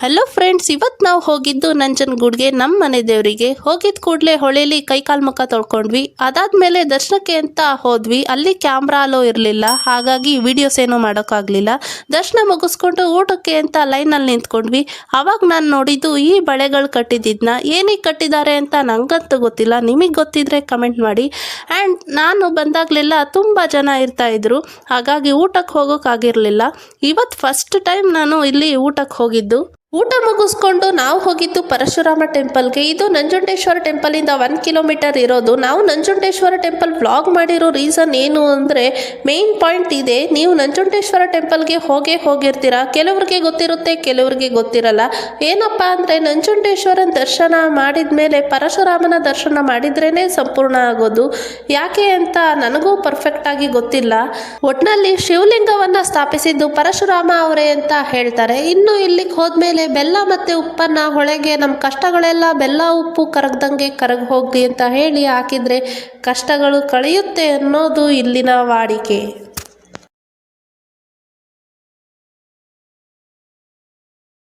Hello friends ಇವತ್ತು ನಾವು ಹೋಗಿದ್ದು ನಂಜನಗೂಡ್ಗೆ ನಮ್ಮ ಮನೆ ದೇವರಿಗೆ. ಹೋಗಿದ್ದ ಕೂಡಲೇ ಹೊಳೇಲಿ ಕೈಕಾಲು ಮುಖ ತೊಳ್ಕೊಂಡ್ವಿ. ಅದಾದಮೇಲೆ ದರ್ಶನಕ್ಕೆ ಅಂತ ಹೋದ್ವಿ. ಅಲ್ಲಿ ಕ್ಯಾಮ್ರಾ ಅಲೋ ಇರಲಿಲ್ಲ. ಹಾಗಾಗಿ ವಿಡಿಯೋಸ್ ಏನೂ ಮಾಡೋಕ್ಕಾಗಲಿಲ್ಲ. ದರ್ಶನ ಮುಗಿಸ್ಕೊಂಡು ಊಟಕ್ಕೆ ಅಂತ ಲೈನಲ್ಲಿ ನಿಂತ್ಕೊಂಡ್ವಿ. ಆವಾಗ ನಾನು ನೋಡಿದ್ದು ಈ ಬಳೆಗಳು ಕಟ್ಟಿದ್ದನ್ನ ಏನಕ್ಕೆ ಕಟ್ಟಿದ್ದಾರೆ ಅಂತ ನಂಗಂತೂ ಗೊತ್ತಿಲ್ಲ. ನಿಮಗೆ ಗೊತ್ತಿದ್ರೆ ಕಮೆಂಟ್ ಮಾಡಿ. ಆ್ಯಂಡ್ ನಾನು ಬಂದಾಗಲೆಲ್ಲ ತುಂಬ ಜನ ಇರ್ತಾ ಇದ್ರು. ಹಾಗಾಗಿ ಊಟಕ್ಕೆ ಹೋಗೋಕ್ಕಾಗಿರಲಿಲ್ಲ. ಇವತ್ತು ಫಸ್ಟ್ ಟೈಮ್ ನಾನು ಇಲ್ಲಿ ಊಟಕ್ಕೆ ಹೋಗಿದ್ದು. ಊಟ ಮುಗಿಸ್ಕೊಂಡು ನಾವು ಹೋಗಿದ್ದು ಪರಶುರಾಮ ಟೆಂಪಲ್ಗೆ. ಇದು ನಂಜುಂಡೇಶ್ವರ ಟೆಂಪಲಿಂದ ಒನ್ ಕಿಲೋಮೀಟರ್ ಇರೋದು. ನಾವು ನಂಜುಂಡೇಶ್ವರ ಟೆಂಪಲ್ ವ್ಲಾಗ್ ಮಾಡಿರೋ ರೀಸನ್ ಏನು ಅಂದರೆ, ಮೇನ್ ಪಾಯಿಂಟ್ ಇದೆ, ನೀವು ನಂಜುಂಡೇಶ್ವರ ಟೆಂಪಲ್ಗೆ ಹೋಗೇ ಹೋಗಿರ್ತೀರ? ಕೆಲವ್ರಿಗೆ ಗೊತ್ತಿರುತ್ತೆ, ಕೆಲವ್ರಿಗೆ ಗೊತ್ತಿರಲ್ಲ. ಏನಪ್ಪ ಅಂದರೆ, ನಂಜುಂಡೇಶ್ವರನ ದರ್ಶನ ಮಾಡಿದ ಮೇಲೆ ಪರಶುರಾಮನ ದರ್ಶನ ಮಾಡಿದ್ರೇ ಸಂಪೂರ್ಣ ಆಗೋದು. ಯಾಕೆ ಅಂತ ನನಗೂ ಪರ್ಫೆಕ್ಟಾಗಿ ಗೊತ್ತಿಲ್ಲ. ಒಟ್ನಲ್ಲಿ ಶಿವಲಿಂಗವನ್ನು ಸ್ಥಾಪಿಸಿದ್ದು ಪರಶುರಾಮ ಅವರೇ ಅಂತ ಹೇಳ್ತಾರೆ. ಇನ್ನು ಇಲ್ಲಿಗೆ ಹೋದ್ಮೇಲೆ ಬೆಲ್ಲ ಮತ್ತೆ ಉಪ್ಪನ್ನ ಹೊಳೆಗೆ ನಮ್ಮ ಕಷ್ಟಗಳೆಲ್ಲ ಬೆಲ್ಲ, ಉಪ್ಪು ಕರಗ್ದಂಗೆ ಕರಗಿ ಹೋಗಿ ಅಂತ ಹೇಳಿ ಹಾಕಿದ್ರೆ ಕಷ್ಟಗಳು ಕಳೆಯುತ್ತೆ ಅನ್ನೋದು ಇಲ್ಲಿನ ವಾಡಿಕೆ.